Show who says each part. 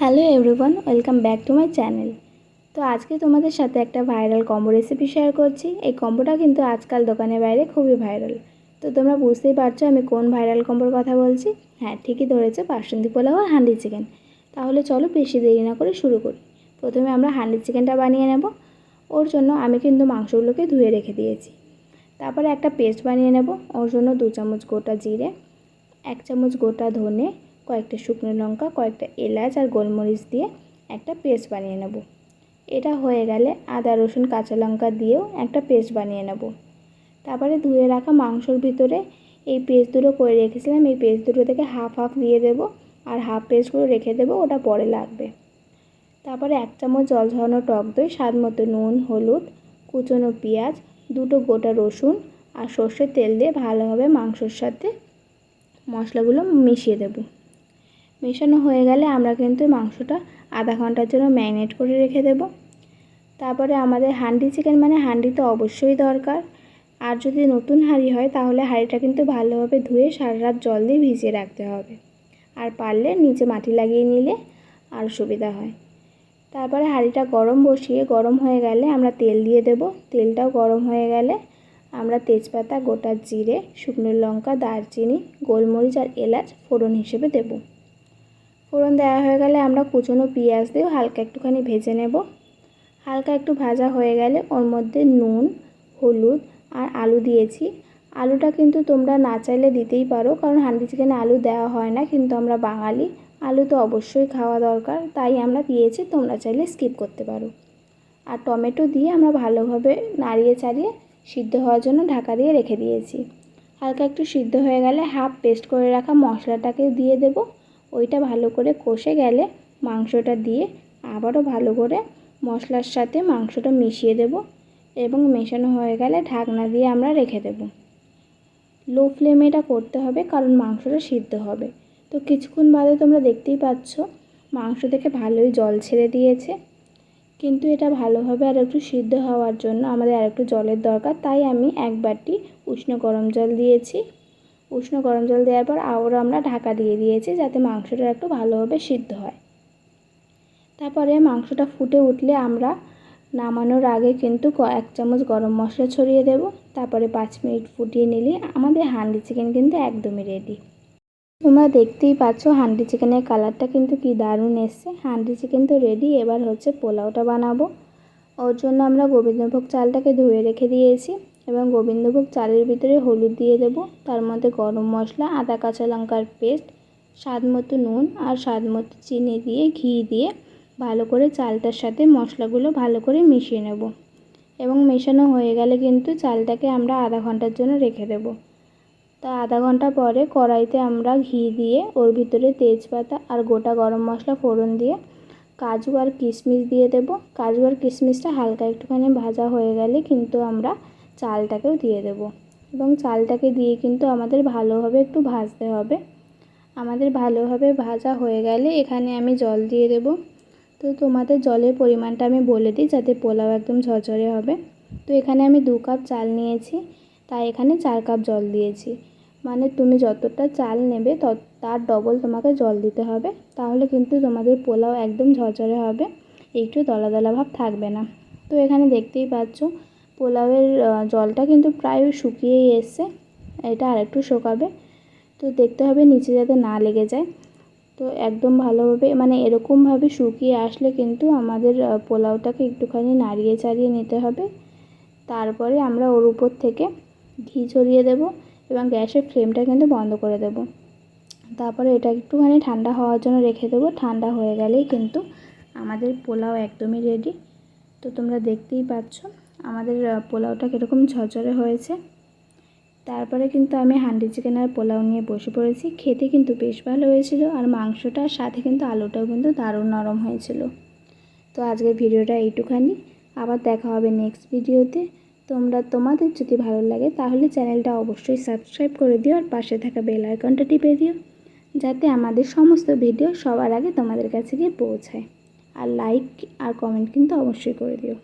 Speaker 1: Hello everyone, welcome back to my channel. তো আজকে তোমাদের সাথে একটা ভাইরাল কম্বো রেসিপি শেয়ার করছি। এই কম্বোটা কিন্তু আজকাল দোকানের বাইরে খুবই ভাইরাল। তো তোমরা বুঝতেই পারছ আমি কোন ভাইরাল কম্বোর কথা বলছি। হ্যাঁ ঠিকই ধরেছে বাসন্তী পোলাও আর হান্ডি চিকেন। তাহলে চলো বেশি দেরি না করে শুরু করি। প্রথমে আমরা হান্ডি চিকেনটা বানিয়ে নেব। ওর জন্য আমি কিন্তু মাংসগুলোকে ধুয়ে রেখে দিয়েছি। তারপরে একটা পেস্ট বানিয়ে নেব। ওর জন্য দু চামচ গোটা জিরে, এক চামচ গোটা ধনে কয়েকটা শুকনো লঙ্কা, কয়েকটা এলাচ আর গোলমরিচ দিয়ে একটা পেস্ট বানিয়ে নেব। এটা হয়ে গেলে আদা, রসুন, কাঁচা লঙ্কা দিয়েও একটা পেস্ট বানিয়ে নেব। তারপরে ধুয়ে রাখা মাংসর ভিতরে এই পেস্ট দুটো করে রেখেছিলাম। এই পেস্ট দুটো থেকে হাফ হাফ দিয়ে দেবো আর হাফ পেস্টগুলো রেখে দেবো, ওটা পরে লাগবে। তারপরে এক চামচ জল ঝরানো টক দই, স্বাদ মতো নুন, হলুদ, কুচনো পেঁয়াজ, দুটো গোটা রসুন আর সর্ষের তেল দিয়ে ভালোভাবে মাংসর সাথে মশলাগুলো মিশিয়ে দেবো। মেশানো হয়ে গেলে আমরা কিন্তু মাংসটা আধা ঘণ্টার জন্য ম্যারিনেট করে রেখে দেব। তারপরে আমাদের হান্ডি চিকেন মানে হান্ডি তো অবশ্যই দরকার। আর যদি নতুন হাঁড়ি হয় তাহলে হাঁড়িটা কিন্তু ভালোভাবে ধুয়ে সারা রাত জল দিয়ে ভিজিয়ে রাখতে হবে। আর পারলে নিচে মাটি লাগিয়ে নিলে আরও সুবিধা হয়। তারপরে হাঁড়িটা গরম বসিয়ে গরম হয়ে গেলে আমরা তেল দিয়ে দেব। তেলটাও গরম হয়ে গেলে আমরা তেজপাতা, গোটা জিরে, শুকনো লঙ্কা, দারচিনি, গোলমরিচ আর এলাচ ফোড়ন হিসেবে দেবো। ফোড়ন দেওয়া হয়ে গেলে আমরা কুচনো পেঁয়াজ দিয়েও হালকা একটুখানি ভেজে নেব। হালকা একটু ভাজা হয়ে গেলে ওর মধ্যে নুন, হলুদ আর আলু দিয়েছি। আলুটা কিন্তু তোমরা না চাইলে দিতেই পারো, কারণ হান্ডি চিকেনে আলু দেওয়া হয় না, কিন্তু আমরা বাঙালি, আলু তো অবশ্যই খাওয়া দরকার, তাই আমরা দিয়েছি, তোমরা চাইলে স্কিপ করতে পারো। আর টমেটো দিয়ে আমরা ভালোভাবে নাড়িয়ে চাড়িয়ে সিদ্ধ হওয়ার জন্য ঢাকা দিয়ে রেখে দিয়েছি। হালকা একটু সিদ্ধ হয়ে গেলে হাফ পেস্ট করে রাখা মশলাটাকে দিয়ে দেবো। ওইটা ভালো করে কষে গেলে মাংসটা দিয়ে আবারও ভালো করে মশলার সাথে মাংসটা মিশিয়ে দেব এবং মেশানো হয়ে গেলে ঢাকনা দিয়ে আমরা রেখে দেব। লো ফ্লেমে এটা করতে হবে কারণ মাংসটা সিদ্ধ হবে। তো কিছুক্ষণ বাদে তোমরা দেখতেই পাচ্ছ মাংস থেকে ভালোই জল ছেড়ে দিয়েছে। কিন্তু এটা ভালোভাবে আর একটু সিদ্ধ হওয়ার জন্য আমাদের আর একটু জলের দরকার, তাই আমি এক বাটি উষ্ণ গরম জল দিয়েছি। উষ্ণ গরম জল দেওয়ার পর আবারও আমরা ঢাকা দিয়ে দিয়েছি যাতে মাংসটা একটু ভালোভাবে সিদ্ধ হয়। তারপরে মাংসটা ফুটে উঠলে আমরা নামানোর আগে কিন্তু এক চামচ গরম মশলা ছড়িয়ে দেব। তারপরে পাঁচ মিনিট ফুটিয়ে নিলে আমাদের হান্ডি চিকেন কিন্তু একদমই রেডি তোমরা দেখতেই পাচ্ছ হান্ডি চিকেনের কালারটা কিন্তু কি দারুণ এসছে। হান্ডি চিকেন তো রেডি এবার হচ্ছে পোলাওটা বানাবো। ওর জন্য আমরা গোবিন্দভোগ চালটাকে ধুয়ে রেখে দিয়েছি। এবং গোবিন্দভোগ চালের ভিতরে হলুদ দিয়ে দেবো। তার মধ্যে গরম মশলা, আদা, কাঁচা লঙ্কার পেস্ট, স্বাদ মতো নুন আর স্বাদ মতো চিনি দিয়ে ঘি দিয়ে ভালো করে চালটার সাথে মশলাগুলো ভালো করে মিশিয়ে নেব। এবং মেশানো হয়ে গেলে কিন্তু চালটাকে আমরা আধা ঘণ্টার জন্য রেখে দেব। তা আধা ঘণ্টা পরে কড়াইতে আমরা ঘি দিয়ে ওর ভিতরে তেজপাতা আর গোটা গরম মশলা ফোড়ন দিয়ে কাজু আর কিশমিশ দিয়ে দেব। কাজু আর কিশমিশটা হালকা একটুখানি ভাজা হয়ে গেলে কিন্তু আমরা চালটাকেও দিয়ে দেব। এবং চালটাকে দিয়ে কিন্তু আমাদের ভালোভাবে একটু ভাজতে হবে। আমাদের ভালোভাবে ভাজা হয়ে গেলে এখানে আমি জল দিয়ে দেব। তো তোমাদের জলের পরিমাণটা আমি বলে দিই যাতে পোলাও একদম ঝরঝরে হবে। তো এখানে আমি দু কাপ চাল নিয়েছি, তাই এখানে চার কাপ জল দিয়েছি। মানে তুমি যতটা চাল নেবে তত, তার ডবল তোমাকে জল দিতে হবে। তাহলে কিন্তু তোমাদের পোলাও একদম ঝরঝরে হবে, একটু দলা দলা ভাব থাকবে না। তো এখানে দেখতেই পাচ্ছ পোলাওয়ের জলটা কিন্তু প্রায় শুকিয়েই এসছে। এটা আরেকটু শুকাবে। তো দেখতে হবে নিচে যাতে না লেগে যায়। তো একদম ভালোভাবে মানে এরকমভাবে শুকিয়ে আসলে কিন্তু আমাদের পোলাওটাকে একটুখানি নাড়িয়ে চাড়িয়ে নিতে হবে। তারপরে আমরা ওর উপর থেকে ঘি ছড়িয়ে দেব এবং গ্যাসের ফ্লেমটা কিন্তু বন্ধ করে দেব। তারপরে এটা একটুখানি ঠান্ডা হওয়ার জন্য রেখে দেবো। ঠান্ডা হয়ে গেলেই কিন্তু আমাদের পোলাও একদমই রেডি তো তোমরা দেখতেই পাচ্ছ। আমাদের পোলাওটা কীরকম ঝরঝরে হয়েছে। তারপরে কিন্তু আমি হান্ডি চিকেন আর পোলাও নিয়ে বসে পড়েছি। খেতে কিন্তু বেশ ভালো হয়েছিল আর মাংসটার সাথে কিন্তু আলুটাও কিন্তু দারুণ নরম হয়েছিল। তো আজকের ভিডিওটা এইটুখানি। আবার দেখা হবে নেক্সট ভিডিওতে। তোমরা, তোমাদের যদি ভালো লাগে তাহলে চ্যানেলটা অবশ্যই সাবস্ক্রাইব করে দিও আর পাশে থাকা বেল আইকনটা টিপে দিও, যাতে আমাদের সমস্ত ভিডিও সবার আগে তোমাদের কাছে গিয়ে পৌঁছায়। আর লাইক আর কমেন্ট কিন্তু অবশ্যই করে দিও।